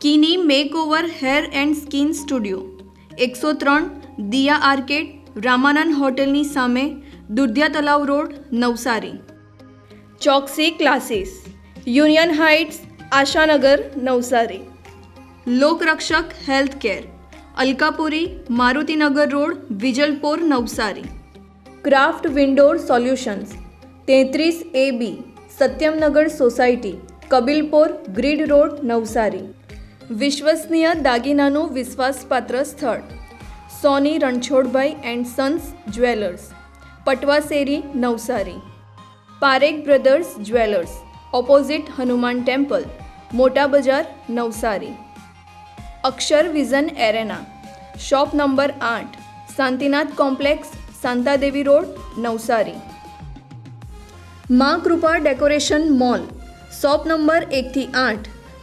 કિની makeover hair and skin studio એકસો ત્રણ Diya arcade Ramanand હોટેલની સામે, Dudhiya Talav road, Navsari. Choksi classes union heights Ashanagar, Navsari. Lokrakshak health care Alkapuri, Marutinagar road, Vijalpor, Navsari. Craft windoor solutions તેત્રીસ A B Satyamnagar society Kabilpor, grid road, Navsari. વિશ્વસનીય દાગીનાનું વિશ્વાસપાત્ર સ્થળ. Soni Ranchhodbhai and sons jewellers. Patwaseri Navsari. Parekh brothers jewellers. Opposite Hanuman temple. Mota Bazar, Navsari. Akshar vision arena. Shop number આઠ. Shantinath complex, Shantadevi road, Navsari. Maa Krupa decoration mall. Shop number એકથી આઠ.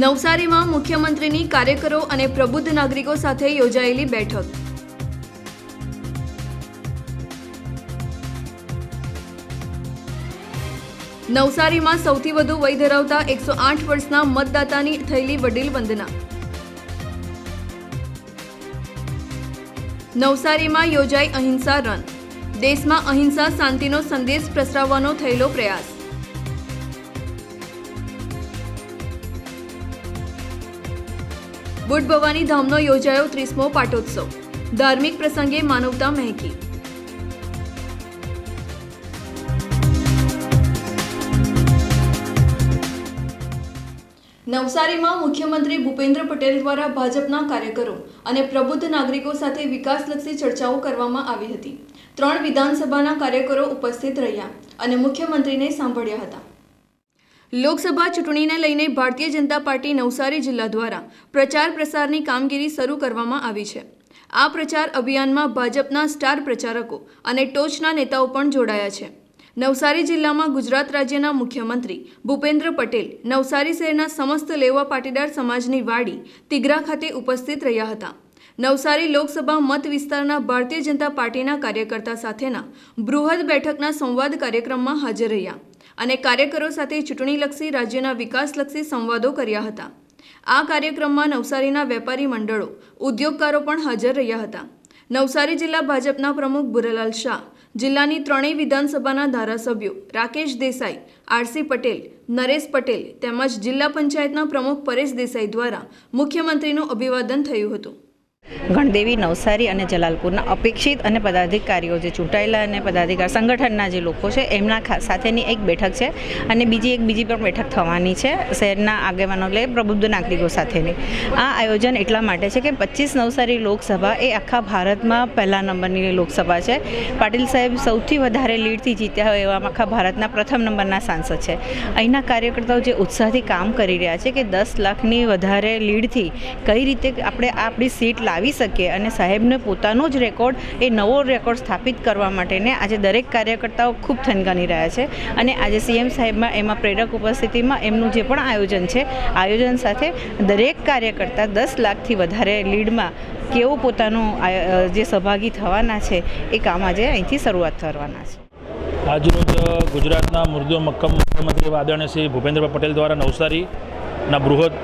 નવસારીમાં મુખ્યમંત્રીની કાર્યકરો અને પ્રબુદ્ધ નાગરિકો સાથે યોજાયેલી બેઠક. નવસારીમાં સૌથી વધુ વય ધરાવતા એકસો આઠ વર્ષના મતદાતાની થયેલી વડીલ વંદના. નવસારીમાં યોજાઈ અહિંસા રન. દેશમાં અહિંસા શાંતિનો સંદેશ પ્રસરાવવાનો થયેલો પ્રયાસ. બુટ ભવાની ધામનો યોજાયો ત્રીસમો પાટોત્સવ. ધાર્મિક પ્રસંગે માનવતા મહેકી. નવસારીમાં મુખ્યમંત્રી ભૂપેન્દ્ર પટેલ દ્વારા ભાજપના કાર્યકરો અને પ્રબુદ્ધ નાગરિકો સાથે વિકાસલક્ષી ચર્ચાઓ કરવામાં આવી હતી. ત્રણ વિધાનસભાના કાર્યકરો ઉપસ્થિત રહ્યા અને મુખ્યમંત્રીને સાંભળ્યા હતા. લોકસભા ચૂંટણીને લઈને ભારતીય જનતા પાર્ટી નવસારી જિલ્લા દ્વારા પ્રચાર પ્રસારની કામગીરી શરૂ કરવામાં આવી છે. આ પ્રચાર અભિયાનમાં ભાજપના સ્ટાર પ્રચારકો અને ટોચના નેતાઓ પણ જોડાયા છે. નવસારી જિલ્લામાં ગુજરાત રાજ્યના મુખ્યમંત્રી ભૂપેન્દ્ર પટેલ નવસારી શહેરના સમસ્ત લેવા પાટીદાર સમાજની વાડી તિગરા ખાતે ઉપસ્થિત રહ્યા હતા. નવસારી લોકસભા મત વિસ્તારના ભારતીય જનતા પાર્ટીના કાર્યકર્તા સાથેના બૃહદ બેઠકના સંવાદ કાર્યક્રમમાં હાજર રહ્યા. અને કાર્યકરો સાથે ચૂંટણીલક્ષી રાજ્યના વિકાસલક્ષી સંવાદો કર્યા હતા. આ કાર્યક્રમમાં નવસારીના વેપારી મંડળો, ઉદ્યોગકારો પણ હાજર રહ્યા હતા. નવસારી જિલ્લા ભાજપના પ્રમુખ ભુરલાલ શાહ, જિલ્લાની ત્રણેય વિધાનસભાના ધારાસભ્યો રાકેશ દેસાઈ, આરસી પટેલ, નરેશ પટેલ તેમજ જિલ્લા પંચાયતના પ્રમુખ પરેશ દેસાઈ દ્વારા મુખ્યમંત્રીનું અભિવાદન થયું હતું. ગણદેવી, નવસારી અને જલાલપુરના અપેક્ષિત અને પદાધિકારીઓ જે ચૂંટાયેલા અને પદાધિકાર સંગઠનના જે લોકો છે, એમના સાથેની એક બેઠક છે અને બીજી એક બીજી પણ બેઠક થવાની છે શહેરના આગેવાનો એટલે પ્રબુદ્ધ નાગરિકો સાથેની. આ આયોજન એટલા માટે છે કે પચીસ નવસારી લોકસભા એ આખા ભારતમાં પહેલા નંબરની લોકસભા છે. પાટીલ સાહેબ સૌથી વધારે લીડથી જીત્યા હોય એવા આખા ભારતના પ્રથમ નંબરના સાંસદ છે. અહીંના કાર્યકર્તાઓ જે ઉત્સાહથી કામ કરી રહ્યા છે કે દસ લાખની વધારે લીડથી કઈ રીતે આપણે આપણી સીટ લાવી શકીએ અને સાહેબને પોતાનો જ રેકોર્ડ, એ નવો રેકોર્ડ સ્થાપિત કરવા માટેને આજે દરેક કાર્યકર્તાઓ ખૂબ થનગની રહ્યા છે. અને આજે સીએમ સાહેબમાં એમાં પ્રેરક ઉપસ્થિતિમાં એમનું જે પણ આયોજન છે, આયોજન સાથે દરેક કાર્યકર્તા દસ લાખથી વધારે લીડમાં કેવો પોતાનું જે સહભાગી થવાના છે, એ કામ આજે અહીંથી શરૂઆત કરવાના છે. આજરોજ ગુજરાતના મૃદુ મક્કમ મુખ્યમંત્રી આદરણીય શ્રી ભૂપેન્દ્રભાઈ પટેલ દ્વારા નવસારીના બૃહદ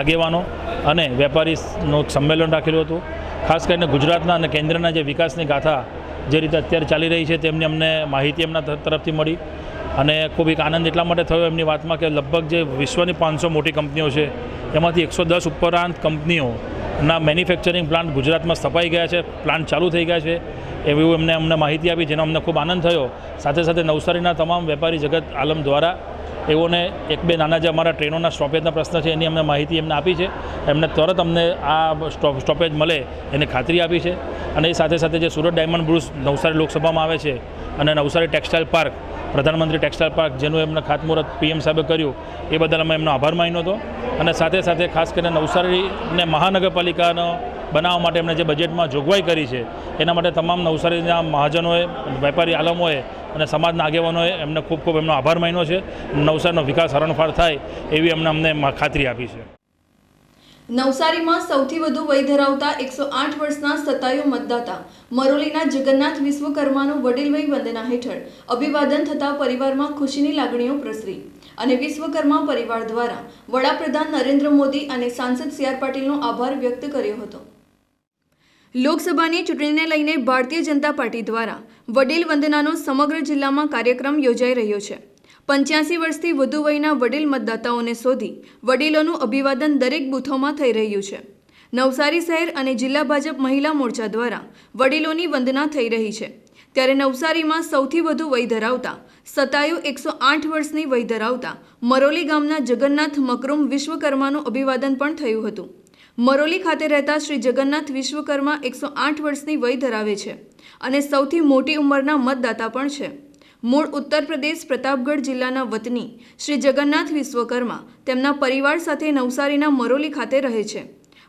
આગેવાનો અને વેપારીનું સંમેલન રાખેલું હતું. ખાસ કરીને ગુજરાતના અને કેન્દ્રના જે વિકાસની ગાથા જે રીતે અત્યારે ચાલી રહી છે તેમની અમને માહિતી એમના તર- તરફથી મળી. અને ખૂબ એક આનંદ એટલા માટે થયો એમની વાતમાં કે લગભગ જે વિશ્વની પાંચસો મોટી કંપનીઓ છે, એમાંથી એકસો દસ ઉપરાંત કંપનીઓના મેન્યુફેક્ચરિંગ પ્લાન્ટ ગુજરાતમાં સ્થપાઈ ગયા છે, પ્લાન્ટ ચાલુ થઈ ગયા છે, એવું એમને અમને માહિતી આપી, જેનો અમને ખૂબ આનંદ થયો. સાથે સાથે નવસારીના તમામ વેપારી જગત આલમ દ્વારા એઓને એક બે નાના જે અમારા ટ્રેનોના સ્ટોપેજના પ્રશ્ન છે એની અમને માહિતી એમને આપી છે. એમને તરત અમને આ સ્ટોપ, સ્ટોપેજ મળે એની ખાતરી આપી છે. અને એ સાથે સાથે જે સુરત ડાયમંડ બ્રુસ નવસારી લોકસભામાં આવે છે અને નવસારી ટેક્સટાઇલ પાર્ક, પ્રધાનમંત્રી ટેક્સટાઇલ પાર્ક જેનું એમને ખાતમુહૂર્ત પીએમ સાહેબે કર્યું, એ બદલ અમે એમનો આભાર માન્યો હતો. અને સાથે સાથે ખાસ કરીને નવસારીને મહાનગરપાલિકાનો બનાવવા માટે એમણે જે બજેટમાં જોગવાઈ કરી છે, એના માટે તમામ નવસારીના મહાજનોએ, વેપારી આલમોએ અને સમાજના આગેવાનોએ એમને ખૂબ ખૂબ એમનો આભાર માન્યો છે. નવસારીનો વિકાસ હરણફાળ થાય એવી એમને અમને ખાતરી આપી છે. નવસારીમાં સૌથી વધુ વય ધરાવતા એકસો આઠ વર્ષના સતાયુ મતદાતા મરોલીના જગન્નાથ વિશ્વકર્માનું વડીલવય વંદના હેઠળ અભિવાદન થતાં પરિવારમાં ખુશીની લાગણીઓ પ્રસરી અને વિશ્વકર્મા પરિવાર દ્વારા વડાપ્રધાન નરેન્દ્ર મોદી અને સાંસદ સી આર પાટીલનો આભાર વ્યક્ત કર્યો હતો. લોકસભાની ચૂંટણીને લઈને ભારતીય જનતા પાર્ટી દ્વારા વડીલ વંદનાનો સમગ્ર જિલ્લામાં કાર્યક્રમ યોજાઈ રહ્યો છે. પંચ્યાસી વર્ષથી વધુ વયના વડીલ મતદાતાઓને શોધી વડીલોનું અભિવાદન દરેક બૂથોમાં થઈ રહ્યું છે. નવસારી શહેર અને જિલ્લા ભાજપ મહિલા મોરચા દ્વારા વડીલોની વંદના થઈ રહી છે. ત્યારે નવસારીમાં સૌથી વધુ વય ધરાવતા, સતાયુ એકસો આઠ વર્ષની વય ધરાવતા મરોલી ગામના જગન્નાથ મકરૂમ વિશ્વકર્માનું અભિવાદન પણ થયું હતું. મરોલી ખાતે રહેતા શ્રી જગન્નાથ વિશ્વકર્મા એકસો આઠ વર્ષની વય ધરાવે છે. અને સૌથી મોટી ઉંમરના મતદાતા પણ છે. મૂળ ઉત્તર પ્રદેશ પ્રતાપગઢ જિલ્લાના વતની શ્રી જગન્નાથ વિશ્વકર્મા તેમના પરિવાર સાથે નવસારીના મરોલી ખાતે રહે છે.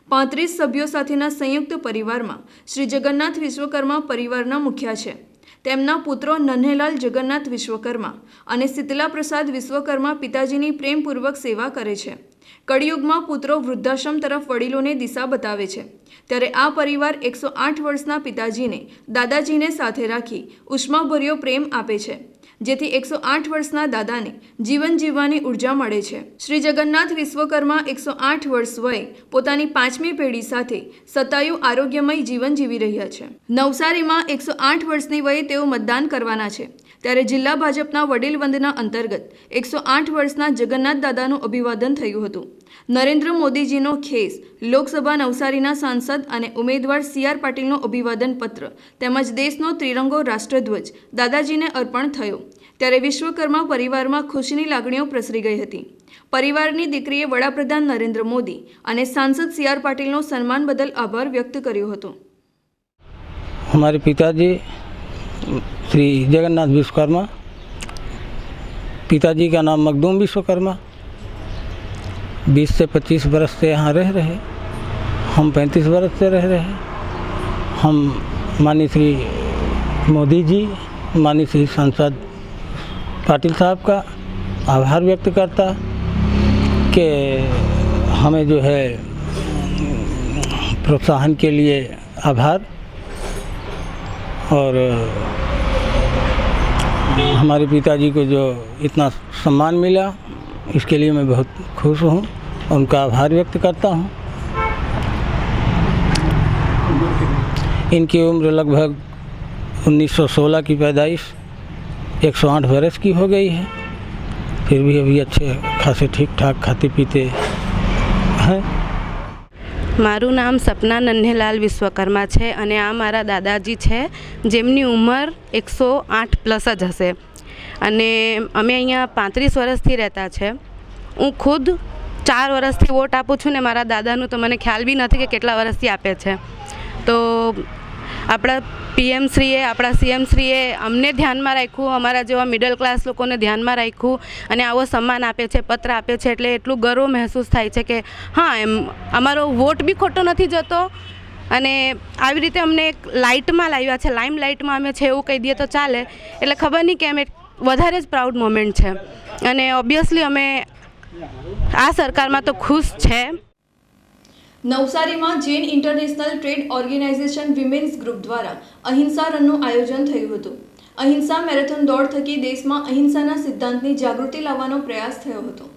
પાંત્રીસ સભ્યો સાથેના સંયુક્ત પરિવારમાં શ્રી જગન્નાથ વિશ્વકર્મા પરિવારના મુખ્ય છે. તેમના પુત્રો નન્હેલાલ જગન્નાથ વિશ્વકર્મા અને શીતલા પ્રસાદ વિશ્વકર્મા પિતાજીની પ્રેમપૂર્વક સેવા કરે છે. કળિયુગમાં પુત્રો વૃદ્ધાશ્રમ તરફ વડીલોને દિશા બતાવે છે. ત્યારે આ પરિવાર એકસો આઠ વર્ષના પિતાજીને દાદાજીને સાથે રાખી ઉષ્માભર્યો પ્રેમ આપે છે. જેથી એકસો આઠ વર્ષના દાદાને જીવન જીવવાની ઊર્જા મળે છે. શ્રી જગન્નાથ વિશ્વકર્મા એકસો આઠ વર્ષ વયે પોતાની પાંચમી પેઢી સાથે સતાયુ આરોગ્યમય જીવન જીવી રહ્યા છે. નવસારીમાં એકસો આઠ વર્ષની વયે તેઓ મતદાન કરવાના છે. ત્યારે જિલ્લા ભાજપના વડીલ વંદના અંતર્ગત એકસો આઠ વર્ષના જગન્નાથ દાદાનું અભિવાદન થયું હતું. નરેન્દ્ર મોદીજીનો ખેસ, લોકસભા નવસારીના સાંસદ અને ઉમેદવાર સી આર પાટીલનો અભિવાદન પત્ર, તેમજ દેશનો ત્રિરંગો રાષ્ટ્રધ્વજ દાદાજીને અર્પણ થયો. ત્યારે વિશ્વકર્મા પરિવારમાં ખુશીની લાગણીઓ પ્રસરી ગઈ હતી. પરિવારની દીકરીએ વડાપ્રધાન નરેન્દ્ર મોદી અને સાંસદ સી આર પાટીલનો સન્માન બદલ આભાર વ્યક્ત કર્યો હતો. અમારે પિતાજી श्री जगन्नाथ विश्वकर्मा, पिताजी का नाम मखदूम विश्वकर्मा। 20 से 25 बरस से यहाँ रह रहे हम 35 बरस से रह रहे हम माननीय श्री मोदी जी, माननीय श्री सांसद पाटिल साहब का आभार व्यक्त करता कि हमें जो है प्रोत्साहन के लिए आभार। और हमारे पिताजी को जो इतना सम्मान मिला, इसके लिए मैं बहुत खुश हूँ उनका आभार व्यक्त करता हूँ। इनकी उम्र लगभग 1916 की पैदाइश 108 बरस की हो गई है। फिर भी अभी अच्छे खासे ठीक ठाक खाते पीते हैं। મારું નામ સપના નન્હેલાલ વિશ્વકર્મા છે અને આ મારા દાદાજી છે, જેમની ઉંમર એકસો આઠ પ્લસ જ હશે. અને અમે અહીંયા પાંત્રીસ વર્ષથી રહેતા છે. હું ખુદ ચાર વર્ષથી વોટ આપું છું ને મારા દાદાનું તો મને ખ્યાલ બી નથી કે કેટલા વર્ષથી આપે છે. તો આપણા પીએમ શ્રીએ આપણા સીએમ શ્રીએ અમને ધ્યાનમાં રાખ્યું, અમારા જેવા મિડલ ક્લાસ લોકોને ધ્યાનમાં રાખ્યું અને આવો સન્માન આપે છે, પત્ર આપે છે, એટલે એટલું ગર્વ મહેસૂસ થાય છે કે હા, એમ અમારો વોટ બી ખોટો નથી જતો અને આવી રીતે અમને એક લાઇટમાં લાવ્યા છે લાઇમ લાઇટમાં અમે છે એવું કહી દઈએ તો ચાલે, એટલે ખબર નહીં કે અમે વધારે જ પ્રાઉડ મોમેન્ટ છે. અને ઓબ્વિયસલી અમે આ સરકારમાં તો ખુશ છે. નવસારીમાં Jain international trade organization women's group દ્વારા અહિંસા રનનું આયોજન થયું હતું. અહિંસા મેરેથોન દોડ થકી દેશમાં અહિંસાના સિદ્ધાંતની જાગૃતિ લાવવાનો પ્રયાસ થયો હતો.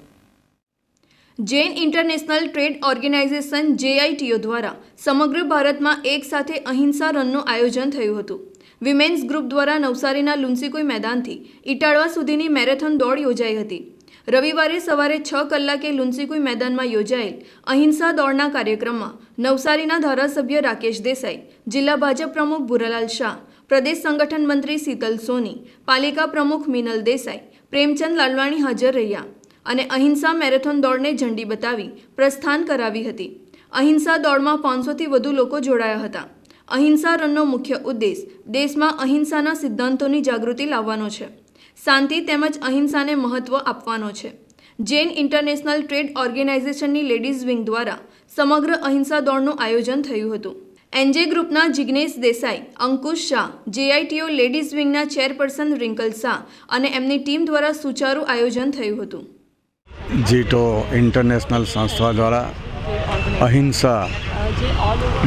Jain international trade organization JITO દ્વારા સમગ્ર ભારતમાં એક સાથે અહિંસા રનનું આયોજન થયું હતું. વિમેન્સ ગ્રુપ દ્વારા નવસારીના લુન્સીકોઈ મેદાનથી ઇટાળવા સુધીની મેરેથોન દોડ યોજાઈ હતી. રવિવારે સવારે છ કલાકે લુન્સીકુઈ મેદાનમાં યોજાયેલ અહિંસા દોડના કાર્યક્રમમાં નવસારીના ધારાસભ્ય રાકેશ દેસાઈ, જિલ્લા ભાજપ પ્રમુખ ભુરાલાલ શાહ, પ્રદેશ સંગઠન મંત્રી શીતલ સોની, પાલિકા પ્રમુખ મિનલ દેસાઈ, પ્રેમચંદ લાલવાણી હાજર રહ્યા અને અહિંસા મેરેથોન દોડને ઝંડી બતાવી પ્રસ્થાન કરાવી હતી. અહિંસા દોડમાં પાંચસોથી વધુ લોકો જોડાયા હતા. અહિંસા રનનો મુખ્ય ઉદ્દેશ દેશમાં અહિંસાના સિદ્ધાંતોની જાગૃતિ લાવવાનો છે. શાંતિ તેમજ અહિંસાને મહત્ત્વ આપવાનો છે. જૈન ઇન્ટરનેશનલ ટ્રેડ ઓર્ગેનાઇઝેશનની લેડીઝ વિંગ દ્વારા સમગ્ર અહિંસા દોડનું આયોજન થયું હતું. એનજે ગ્રુપના જિગ્નેશ દેસાઈ, અંકુશ શાહ જેઆઈટીઓ લેડીઝ વિંગના ચેરપર્સન રિંકલ શાહ અને એમની ટીમ દ્વારા સુચારું આયોજન થયું હતું. જીટો ઇન્ટરનેશનલ સંસ્થા દ્વારા અહિંસા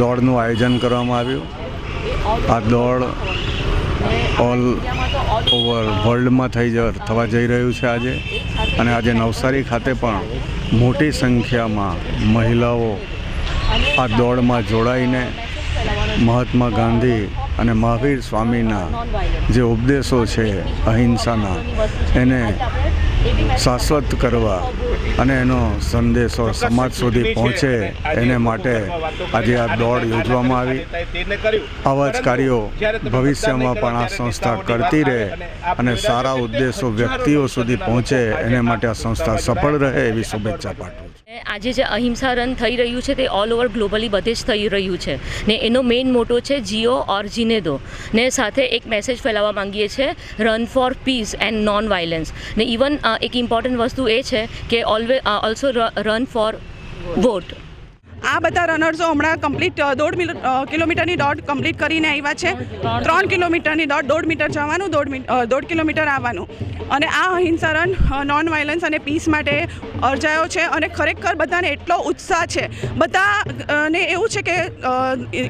દોડનું આયોજન કરવામાં આવ્યું. આ દોડ ઓલ ઓવર વર્લ્ડમાં થઈ જ થવા જઈ રહ્યું છે આજે. અને આજે નવસારી ખાતે પણ મોટી સંખ્યામાં મહિલાઓ આ દોડમાં જોડાઈને મહાત્મા ગાંધી અને મહાવીર સ્વામીના જે ઉપદેશો છે અહિંસાના, એને શાશ્વત કરવા અને એનો સંદેશો સમાજ સુધી પહોંચે એને માટે આજે આ દોડ યોજવામાં આવી. આવા જ કાર્યો ભવિષ્યમાં પણ આ સંસ્થા કરતી રહે અને સારા ઉદ્દેશો વ્યક્તિઓ સુધી પહોંચે એને માટે આ સંસ્થા સફળ રહે એવી શુભેચ્છા પાઠવું છું. આજે જે અહિંસા રન થઈ રહ્યું છે તે ઓલ ઓવર ગ્લોબલી બધે જ થઈ રહ્યું છે. ને એનો મેઇન મોટો છે જીઓ ઓર જીને દો ને સાથે એક મેસેજ ફેલાવવા માંગીએ છીએ run for peace and non violence ને ઇવન એક ઇમ્પોર્ટન્ટ વસ્તુ એ છે કે always also run for vote આ બધા રનર્સો હમણાં કમ્પ્લીટ દોઢ કિલોમીટરની દોડ કમ્પ્લીટ કરીને આવ્યા છે. ત્રણ કિલોમીટરની દોડ દોઢ મીટર જવાનું દોઢ દોઢ કિલોમીટર આવવાનું. અને આ અહિંસા રન નોન વાયલન્સ અને પીસ માટે અર્જાયો છે અને ખરેખર બધાને એટલો ઉત્સાહ છે. બધા અ, એવું છે કે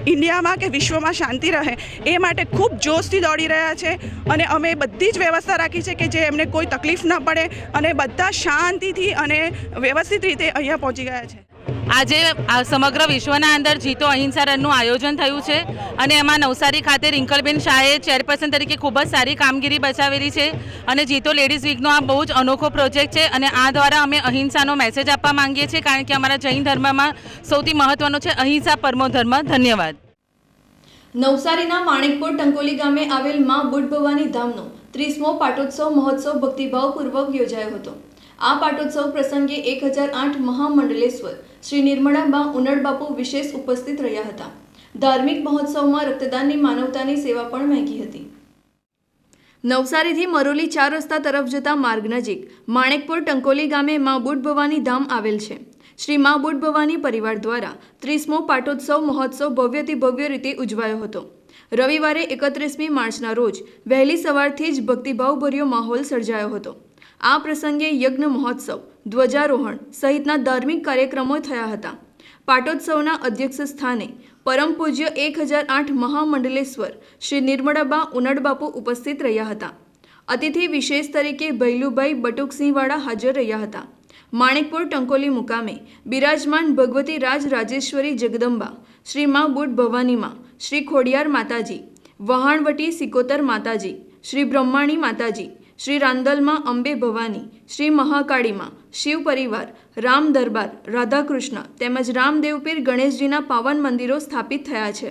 ઇન્ડિયામાં કે વિશ્વમાં શાંતિ રહે એ માટે ખૂબ જોશથી દોડી રહ્યા છે. અને અમે બધી જ વ્યવસ્થા રાખી છે કે જે એમને કોઈ તકલીફ ન પડે અને બધા શાંતિથી અને વ્યવસ્થિત રીતે અહીંયા પહોંચી ગયા છે. આજે સમગ્ર વિશ્વના અંદર જીતો અહિંસા રનનું આયોજન થયું છે અને એમાં નવસારી ખાતે રિંકલબેન શાહે ચેરપર્સન તરીકે ખૂબ જ સારી કામગીરી બચાવેલી છે અને જીતો લેડીઝ વીકનો આ બહુ જ અનોખો પ્રોજેક્ટ છે અને આ દ્વારા અમે અહિંસાનો મેસેજ આપવા માંગીએ છીએ કારણ કે અમારા જૈન ધર્મમાં સૌથી મહત્ત્વનો છે અહિંસા પરમો ધર્મ. ધન્યવાદ. નવસારીના માણેકપુર ટંકોલી ગામે આવેલ મા બુટ ભવાની ધામનો ત્રીસમો પાટોત્સવ મહોત્સવ ભક્તિભાવપૂર્વક યોજાયો હતો. આ પાટોત્સવ પ્રસંગે એક હજાર આઠ મહામંડલેશ્વર શ્રી નિર્મળાબા ઉનડબાપુ વિશેષ ઉપસ્થિત રહ્યા હતા. ધાર્મિક મહોત્સવમાં રક્તદાનની માનવતાની સેવા પણ વહેંકી હતી. નવસારીથી મરોલી ચાર રસ્તા તરફ જતા માર્ગ નજીક, માણેકપુર ટંકોલી ગામે માં બુટ ભવાની ધામ આવેલ છે. શ્રી મા બુટ ભવાની પરિવાર દ્વારા ત્રીસમો પાટોત્સવ મહોત્સવ ભવ્યથી ભવ્ય રીતે ઉજવાયો હતો. રવિવારે એકત્રીસમી માર્ચના રોજ વહેલી સવારથી જ ભક્તિભાવભર્યો માહોલ સર્જાયો હતો. આ પ્રસંગે યજ્ઞ મહોત્સવ, ધ્વજારોહણ સહિતના ધાર્મિક કાર્યક્રમો થયા હતા. પાટોત્સવના અધ્યક્ષ સ્થાને પરમ પૂજ્ય એક હજાર આઠ મહામંડલેશ્વર શ્રી નિર્મળાબા ઉનડબાપુ ઉપસ્થિત રહ્યા હતા. અતિથિ વિશેષ તરીકે ભૈલુભાઈ બટુકસિંહવાળા હાજર રહ્યા હતા. માણેકપુર ટંકોલી મુકામે બિરાજમાન ભગવતી રાજ રાજેશ્વરી જગદંબા, શ્રી મા બુટ ભવાનીમાં શ્રી ખોડિયાર માતાજી, વહાણવટી સિકોતર માતાજી, શ્રી બ્રહ્માણી માતાજી શ્રી રાંદલમાં અંબે ભવાની, શ્રી મહાકાળીમાં શિવ પરિવાર, રામ દરબાર, રાધાકૃષ્ણ તેમજ રામદેવપીર ગણેશજીના પાવન મંદિરો સ્થાપિત થયા છે.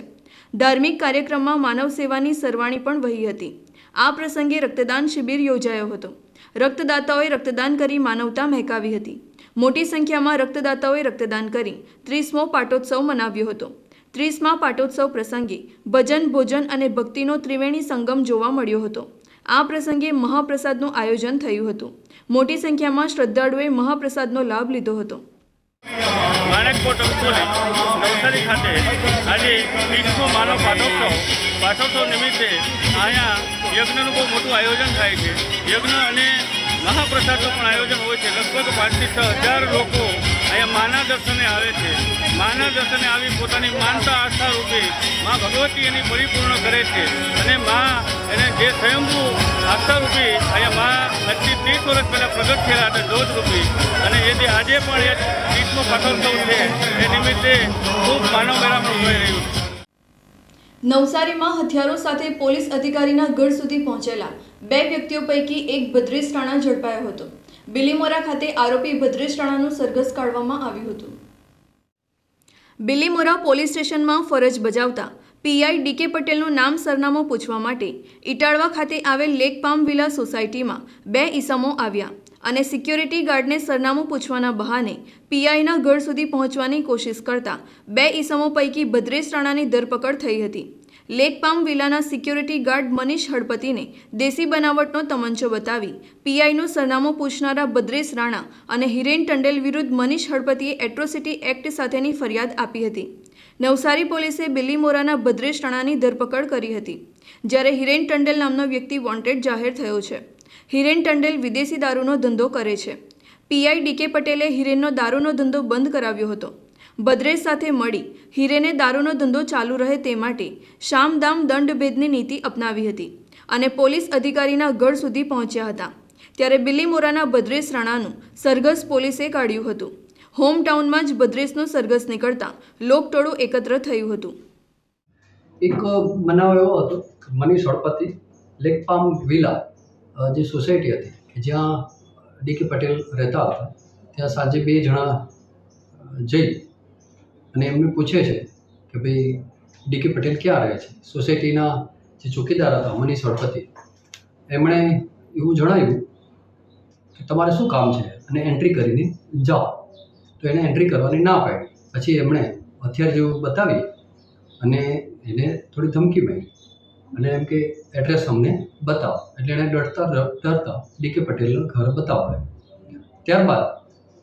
ધાર્મિક કાર્યક્રમમાં માનવ સેવાની સરવાણી પણ વહી હતી. આ પ્રસંગે રક્તદાન શિબિર યોજાયો હતો. રક્તદાતાઓએ રક્તદાન કરી માનવતા મહેકાવી હતી. મોટી સંખ્યામાં રક્તદાતાઓએ રક્તદાન કરી ત્રીસમો પાટોત્સવ મનાવ્યો હતો. ત્રીસમા પાટોત્સવ પ્રસંગે ભજન ભોજન અને ભક્તિનો ત્રિવેણી સંગમ જોવા મળ્યો હતો. આ પ્રસંગે મહાપ્રસાદનું આયોજન થયું હતું. મોટી સંખ્યામાં શ્રદ્ધાળુએ મહાપ્રસાદનો લાભ લીધો હતો. માણેકપોટ નવસારી ખાતે આજે ત્રીસમો માનવ પાટોત્સવ નિમિત્તે અહીંયા યજ્ઞનું બહુ મોટું આયોજન થાય છે. યજ્ઞ અને મહાપ્રસાદનું પણ આયોજન હોય છે. લગભગ પાંચથી છ હજાર લોકો અહીંયા માના દર્શને આવે છે. માના દર્શને આવી પોતાની માનતા આસ્થા રૂપે મા ભગવતી એની પરિપૂર્ણ કરે છે. અને મા એને જે સ્વયંભૂ આસ્થા રૂપે અહીંયા મા આજથી ત્રીસ વર્ષ પહેલાં પ્રગટ થયેલા હતા જોત રૂપી. અને એ જે આજે પણ એ ત્રીસમો પાટોત્સવ છે, એ નિમિત્તે ખૂબ માનવ મેળામણું થઈ રહ્યું છે. નવસારીમાં હથિયારો સાથે પોલીસ અધિકારીના ઘર સુધી પહોંચેલા બે વ્યક્તિઓ પૈકી એક બદ્રીસ રાણા ઝડપાયો હતો. બિલીમોરા ખાતે આરોપી ભદ્રેશ રાણાનું સરઘસ કાઢવામાં આવ્યું હતું. બિલીમોરા પોલીસ સ્ટેશનમાં ફરજ બજાવતા પીઆઈ ડીકે પટેલનું નામ સરનામું પૂછવા માટે ઇટાળવા ખાતે આવેલ લેક પામ વિલા સોસાયટીમાં બે ઈસમો આવ્યા અને સિક્યોરિટી ગાર્ડને સરનામું પૂછવાના બહાને પીઆઈના ઘર સુધી પહોંચવાની કોશિશ કરતા બે ઈસમો પૈકી ભદ્રેશ રાણાની ધરપકડ થઈ હતી. લેક પામ વિલાના સિક્યોરિટી ગાર્ડ મનીષ હળપતિને દેશી બનાવટનો તમંચો બતાવી પીઆઈનું સરનામું પૂછનારા ભદ્રેશ રાણા અને હિરેન ટંડેલ વિરુદ્ધ મનીષ હળપતિએ એટ્રોસિટી એક્ટ સાથેની ફરિયાદ આપી હતી. નવસારી પોલીસે બિલીમોરાના ભદ્રેશ રાણાની ધરપકડ કરી હતી, જ્યારે હિરેન ટંડેલ નામનો વ્યક્તિ વોન્ટેડ જાહેર થયો છે. હિરેન ટંડેલ વિદેશી દારૂનો ધંધો કરે છે. પીઆઈ ડીકે પટેલે હિરેનનો દારૂનો ધંધો બંધ કરાવ્યો હતો. ભદ્રેશ સાથે મળી હિરેને દારૂનો ધંધો ચાલુ રહે તે માટે શામદામ દંડભેદની નીતિ અપનાવી હતી અને પોલીસ અધિકારીના ઘર સુધી પહોંચ્યા હતા. ત્યારે બિલીમોરાના ભદ્રેશ રાણાનું સરઘસ પોલીસે કાઢ્યું હતું. હોમ ટાઉનમાં જ બદ્રેશનું સરઘસ નીકળતા લોકટોળું એકત્ર થયું હતું. એક બનાવ એવો હતો Manish Halpati lake palm villa જે સોસાયટી હતી કે જ્યાં ડીકે પટેલ રહેતા હતા, ત્યાં સાંજે બે જણા જઈ અને એમને પૂછે છે કે ભાઈ ડીકે પટેલ ક્યાં રહે છે? સોસાયટીના જે ચોકીદાર હતા મનીષ હળપતિ એમણે એવું જણાવ્યું કે તમારે શું કામ છે? અને એન્ટ્રી કરીને જાઓ. તો એને એન્ટ્રી કરવાની ના પાડી. પછી એમણે હથિયાર જેવું બતાવી અને એને થોડી ધમકી મારી. અને એમ કે, એડ્રેસ અમને બતાવો. એટલે એણે ડરતા ડરતા ડીકે પટેલનું ઘર બતાવે ત્યારબાદ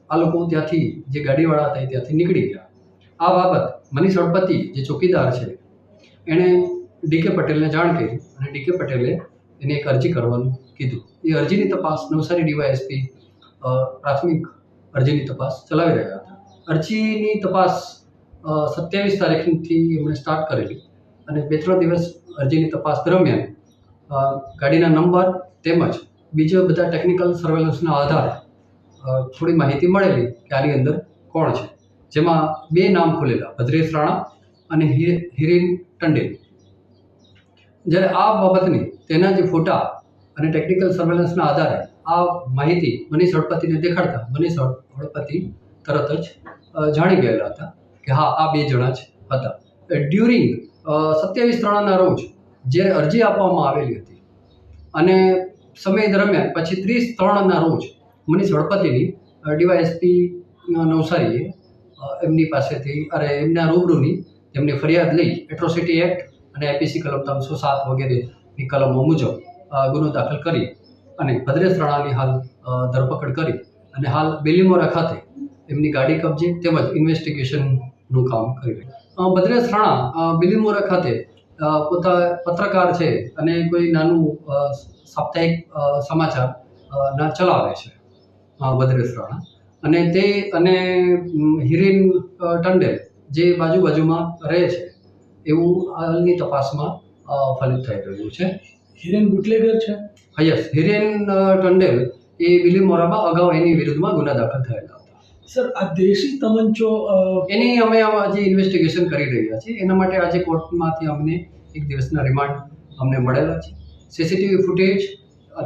આ લોકો ત્યાંથી જે ગાડીવાળા હતા એ ત્યાંથી નીકળી ગયા. આ બાબત મનીષ અડપતિ જે ચોકીદાર છે, એણે ડીકે પટેલને જાણ કરી અને ડીકે પટેલે એને એક અરજી કરવાનું કીધું. એ અરજીની તપાસ નવસારી ડીવાયએસપી પ્રાથમિક અરજીની તપાસ ચલાવી રહ્યા હતા. અરજીની તપાસ સત્યાવીસ તારીખથી એમણે સ્ટાર્ટ કરેલી અને બે ત્રણ દિવસ અરજીની તપાસ દરમિયાન ગાડીના નંબર તેમજ બીજા બધા ટેકનિકલ સર્વેલન્સના આધારે થોડી માહિતી મળેલી કે આની અંદર કોણ છે. જેમાં બે નામ ખોલેલા, ભદ્રેશ રાણા અને હિરેન ટંડેલ. જ્યારે આ બાબતની તેના જે ફોટા અને ટેકનિકલ સર્વેલન્સના આધારે આ માહિતી મનીષ હળપતિને દેખાડતા, મનીષ હળ- હળપતિ તરત જ જાણી ગયેલા હતા કે હા, આ બે જણા જ હતા. ડ્યુરિંગ સત્યાવીસ ત્રણના રોજ જ્યારે અરજી આપવામાં આવેલી હતી અને સમય દરમિયાન પછી ત્રીસ ત્રણના રોજ મનીષ હળપતિની ડીવાયએસપી નવસારીએ એમની પાસેથી, અરે, એમના રૂબરૂની એમની ફરિયાદ લઈ એટ્રોસિટી એક્ટ અને આઈપીસી કલમ ત્રણસો સાત વગેરેની કલમો મુજબ ગુનો દાખલ કરી અને ભદ્રેશ રાણાની હાલ ધરપકડ કરી અને હાલ બેલીમોરા ખાતે એમની ગાડી કબજે તેમજ ઇન્વેસ્ટિગેશનનું કામ કરી રહી ભદ્રેશ રાણા બિલીમોરા ખાતે પોતા પત્રકાર છે અને કોઈ નાનું સાપ્તાહિક સમાચાર ના ચલાવે છે ભદ્રેશ રાણા. અને તે અને હિરેન ટંડેલ જે બાજુ બાજુમાં રહે છે એવું હાલની તપાસમાં ફલિત થઈ રહ્યું છે. હિરેન બુટલેગર છે? હા યસ. હિરેન ટંડેલ એ બિલીમોરામાં અગાઉ એની વિરુદ્ધમાં ગુના દાખલ થયેલા હતા. સર આ દેશી તમંચો એની અમે આજે ઇન્વેસ્ટિગેશન કરી રહ્યા છીએ. એના માટે આજે કોર્ટમાંથી અમને એક દિવસના રિમાન્ડ અમને મળેલા છે. સીસીટીવી ફૂટેજ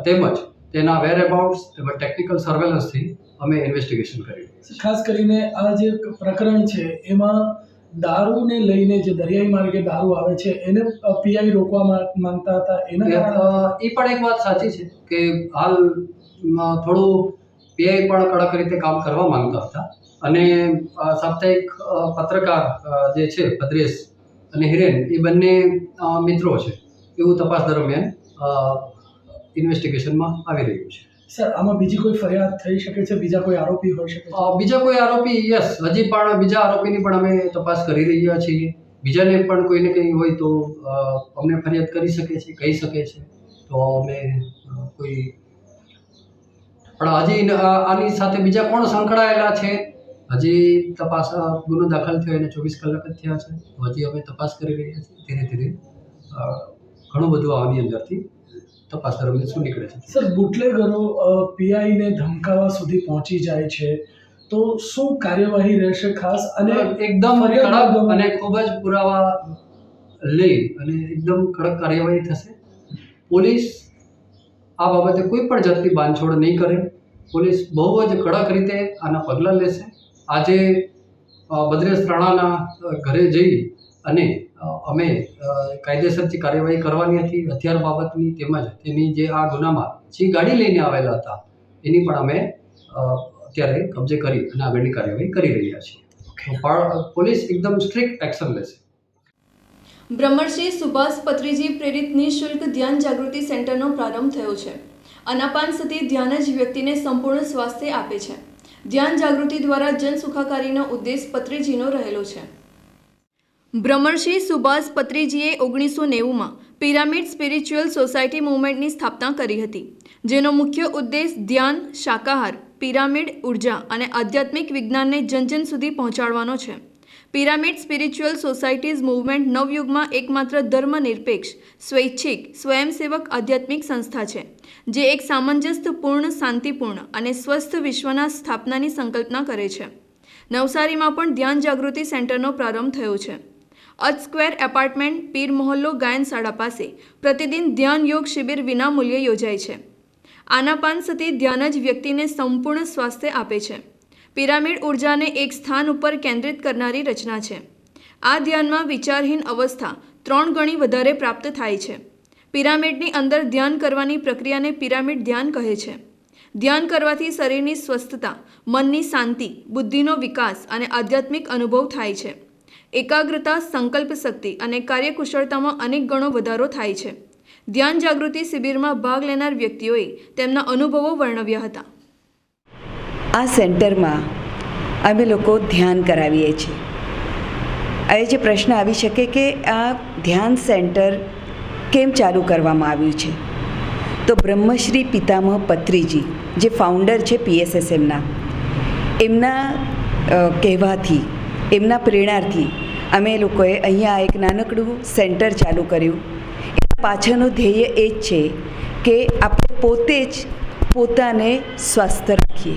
તેમજ તેના વેર અબાઉટ્સ તેમજ ટેકનિકલ સર્વેલન્સથી અમે ઇન્વેસ્ટિગેશન કરી છીએ ખાસ કરીને આ જે પ્રકરણ છે એમાં દારૂને લઈને જે દરિયાઈ માર્ગે દારૂ આવે છે એને પીઆઈ રોકવા માંગ- માંગતા હતા એના એ પણ એક વાત સાચી છે કે હાલ થોડું પીઆઈ પણ કડક રીતે કામ કરવા માંગતા હતા. અને સાપ્તાહિક પત્રકાર જે છે ભદ્રેશ અને હિરેન એ બંને મિત્રો છે. એવું તપાસ દરમિયાન ઇન્વેસ્ટિગેશનમાં આવી રહ્યું છે. સર, આમાં બીજી કોઈ ફરિયાદ થઈ શકે છે? બીજા કોઈ આરોપી હોઈ શકે બીજા કોઈ આરોપી, યસ, હજી પણ બીજા આરોપીની પણ અમે તપાસ કરી રહ્યા છીએ. બીજાને પણ કોઈને કંઈ હોય તો અમને ફરિયાદ કરી શકે છે, કહી શકે છે. તો અમે કોઈ પણ હજી આની સાથે બીજા કોણ સંકળાયેલા છે? હજી તપાસ ગુનો દાખલ થયો, એને ચોવીસ કલાક જ થયા છે. હજી અમે તપાસ કરી રહ્યા છીએ. ધીરે ધીરે ઘણું બધું આની અંદરથી તપાસ દરમિયાન શું નીકળે છે? સર બુટલેગરો પીઆઈને ધમકાવા સુધી પહોંચી જાય છે. તો શું કાર્યવાહી રહેશે ખાસ? અને એકદમ કડક અને ખૂબ જ પુરાવા લઈ અને એકદમ કડક કાર્યવાહી થશે. પોલીસ આ બાબતે કોઈ પણ જાતની બાંધછોડ નહીં કરે. પોલીસ બહુ જ કડક રીતે આના પગલાં લેશે. આજે બદ્રેશ રાણાના ઘરે જઈ અને અમે કાયદેસરથી કાર્યવાહી કરવાની હતી. હથિયાર બાબતની તેમજ તેની જે આ ગુનામાં જે ગાડી લઈને આવેલા હતા એની પણ અમે અત્યારે કબજે કરી અને આગળની કાર્યવાહી કરી રહ્યા છીએ. પોલીસ એકદમ સ્ટ્રિક્ટ એક્શન લેશે. બ્રહ્મર્ષિ સુભાષ પત્રીજી પ્રેરિત નિઃશુલ્ક ધ્યાન જાગૃતિ સેન્ટરનો પ્રારંભ થયો છે. અનાપાન સતી ધ્યાન જ વ્યક્તિને સંપૂર્ણ સ્વાસ્થ્ય આપે છે. ધ્યાન જાગૃતિ દ્વારા જન સુખાકારીનો ઉદ્દેશ પત્રીજીનો રહેલો છે. બ્રહ્મર્ષિ સુભાષ પત્રીજીએ ઓગણીસો નેવુંમાં પિરામિડ સ્પિરિચ્યુઅલ સોસાયટી મુવમેન્ટની સ્થાપના કરી હતી, જેનો મુખ્ય ઉદ્દેશ ધ્યાન, શાકાહાર, પિરામિડ, ઊર્જા અને આધ્યાત્મિક વિજ્ઞાનને જન જન સુધી પહોંચાડવાનો છે. પિરામિડ સ્પિરિચ્યુઅલ સોસાયટીઝ મૂવમેન્ટ નવયુગમાં એકમાત્ર ધર્મનિરપેક્ષ, સ્વૈચ્છિક, સ્વયંસેવક આધ્યાત્મિક સંસ્થા છે, જે એક સામંજસ્યપૂર્ણ શાંતિપૂર્ણ અને સ્વસ્થ વિશ્વના સ્થાપનાની સંકલ્પના કરે છે. નવસારીમાં પણ ધ્યાન જાગૃતિ સેન્ટરનો પ્રારંભ થયો છે. અજ સ્ક્વેર એપાર્ટમેન્ટ, પીર મોહલ્લો, ગાયન શાળા પાસે પ્રતિદિન ધ્યાન યોગ શિબિર વિનામૂલ્યે યોજાય છે. આનાપાન સતી ધ્યાન જ વ્યક્તિને સંપૂર્ણ સ્વાસ્થ્ય આપે છે. પિરામિડ ઉર્જાને એક સ્થાન ઉપર કેન્દ્રિત કરનારી રચના છે. આ ધ્યાનમાં વિચારહીન અવસ્થા ત્રણ ગણી વધારે પ્રાપ્ત થાય છે. પિરામિડની અંદર ધ્યાન કરવાની પ્રક્રિયાને પિરામિડ ધ્યાન કહે છે. ધ્યાન કરવાથી શરીરની સ્વસ્થતા, મનની શાંતિ, બુદ્ધિનો વિકાસ અને આધ્યાત્મિક અનુભવ થાય છે. એકાગ્રતા, સંકલ્પ શક્તિ અને કાર્યકુશળતામાં અનેક ગણો વધારો થાય છે. ધ્યાન જાગૃતિ શિબિરમાં ભાગ લેનાર વ્યક્તિઓએ તેમના અનુભવો વર્ણવ્યા હતા. આ સેન્ટરમાં અમે લોકો ધ્યાન કરાવીએ છીએ. હવે જે પ્રશ્ન આવી શકે કે આ ધ્યાન સેન્ટર કેમ ચાલુ કરવામાં આવ્યું છે? તો બ્રહ્મશ્રી પિતામહ પત્રીજી, જે ફાઉન્ડર છે પીએસએસએમના એમના કહેવાથી એમના પ્રેરણાથી અમે લોકોએ અહીંયા એક નાનકડું સેન્ટર ચાલુ કર્યું. એના પાછળનું ધ્યેય એ જ છે કે આપણે પોતે જ પોતાને સ્વસ્થ રાખીએ.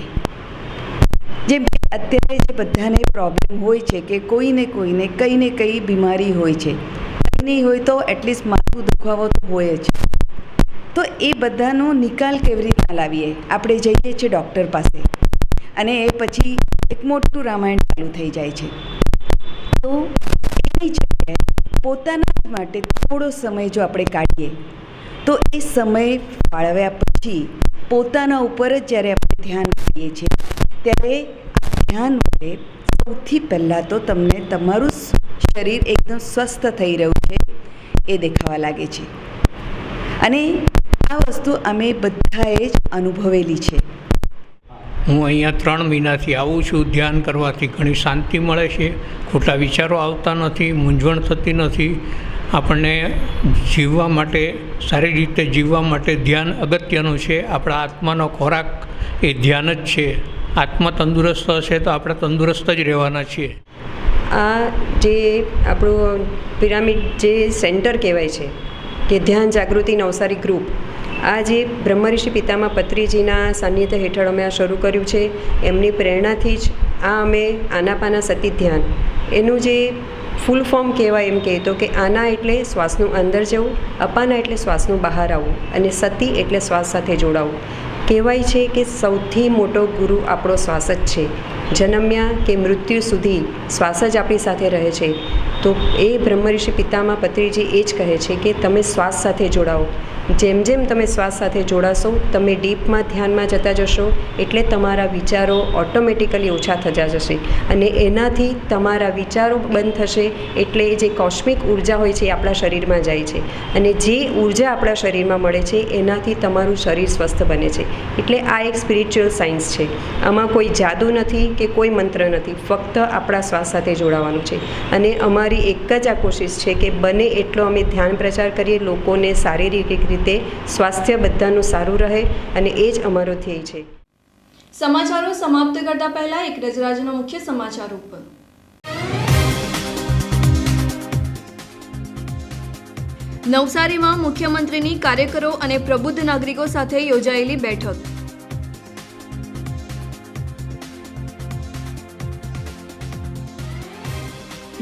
જેમ કે અત્યારે જે બધાને પ્રોબ્લેમ હોય છે કે કોઈને કોઈને કંઈ ને કંઈ બીમારી હોય છે. કંઈ નહીં હોય તો એટલીસ્ટ માથું દુખાવો તો હોય જ. તો એ બધાનો નિકાલ કેવી રીતના લાવીએ? આપણે જઈએ છીએ ડૉક્ટર પાસે. અને એ પછી એક મોટું રામાયણ ચાલુ થઈ જાય છે. તો એની જગ્યાએ પોતાના માટે થોડો સમય જો આપણે કાઢીએ, તો એ સમય ફાળવ્યા પછી પોતાના ઉપર જ જ્યારે આપણે ધ્યાન કરીએ છીએ, ત્યારે ધ્યાન વડે સૌથી પહેલાં તો તમને તમારું શરીર એકદમ સ્વસ્થ થઈ રહ્યું છે, એ દેખાવા લાગે છે. અને આ વસ્તુ અમે બધાએ જ અનુભવેલી છે. હું અહીંયા ત્રણ મહિનાથી આવું છું, ધ્યાન કરવાથી ઘણી શાંતિ મળે છે. ખોટા વિચારો આવતા નથી, મૂંઝવણ થતી નથી. આપણને જીવવા માટે, સારી રીતે જીવવા માટે ધ્યાન અગત્યનું છે. આપણા આત્માનો ખોરાક એ ધ્યાન જ છે. આત્મા તંદુરસ્ત હશે તો આપણે તંદુરસ્ત જ રહેવાના છીએ. આ જે આપણું પિરામિડ જે સેન્ટર કહેવાય છે, કે ધ્યાન જાગૃતિ નવસારી ગ્રુપ આ જે બ્રહ્મઋષિ પિતામાં પત્રીજીના સાનિધ્ય હેઠળ અમે આ શરૂ કર્યું છે, એમની પ્રેરણાથી જ આ અમે આનાપાના સતી ધ્યાન. એનું જે ફૂલ ફોર્મ કહેવાય એમ કહેતો કે આના એટલે શ્વાસનું અંદર જવું, અપાના એટલે શ્વાસનું બહાર આવવું અને સતી એટલે શ્વાસ સાથે જોડાવું. કહેવાય છે કે સૌથી મોટો ગુરુ આપણો શ્વાસ જ છે. જન્મ્યા કે મૃત્યુ સુધી શ્વાસ જ આપણી સાથે રહે છે. તો એ બ્રહ્મઋષિ પિતામાં પત્રીજી એ જ કહે છે કે તમે શ્વાસ સાથે જોડાઓ. જેમ જેમ તમે શ્વાસ સાથે જોડાશો, તમે ડીપમાં ધ્યાનમાં જતા જશો, એટલે તમારા વિચારો ઓટોમેટિકલી ઓછા થતા જશે. અને એનાથી તમારા વિચારો બંધ થશે, એટલે જે કોસ્મિક ઊર્જા હોય છે એ આપણા શરીરમાં જાય છે. અને જે ઊર્જા આપણા શરીરમાં મળે છે, એનાથી તમારું શરીર સ્વસ્થ બને છે. એટલે આ એક સ્પિરિચ્યુઅલ સાયન્સ છે. આમાં કોઈ જાદુ નથી કે કોઈ મંત્ર નથી. ફક્ત આપણા શ્વાસ સાથે જોડાવાનું છે. અને અમારી એક જ આ કોશિશ છે કે બને એટલો અમે ધ્યાન પ્રચાર કરીએ, લોકોને શારીરિક રીતે સ્વાસ્થ્ય બધાનું સારું રહે અને એ જ અમારો ધ્યેય છે. સમાચારો સમાપ્ત કરતા પહેલા એક રજરાજનો મુખ્ય સમાચાર ઉપર. નવસારીમાં મુખ્યમંત્રીની કાર્યકરો અને પ્રબુદ્ધ નાગરિકો સાથે યોજાયેલી બેઠક.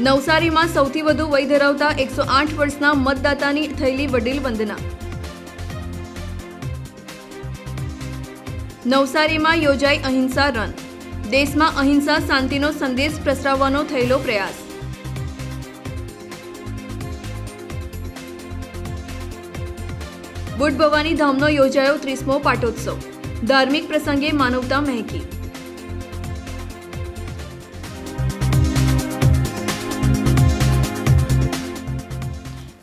નવસારીમાં સૌથી વધુ વય ધરાવતા એકસો આઠ વર્ષના મતદાતાની થયેલી વડીલ વંદના. નવસારીમાં યોજાઈ અહિંસા રન. દેશમાં અહિંસા શાંતિનો સંદેશ પ્રસરાવવાનો થયેલો પ્રયાસ. બુટ ભવાની ધામનો યોજાયો ત્રીસમો પાટોત્સવ. ધાર્મિક પ્રસંગે માનવતા મહેકી.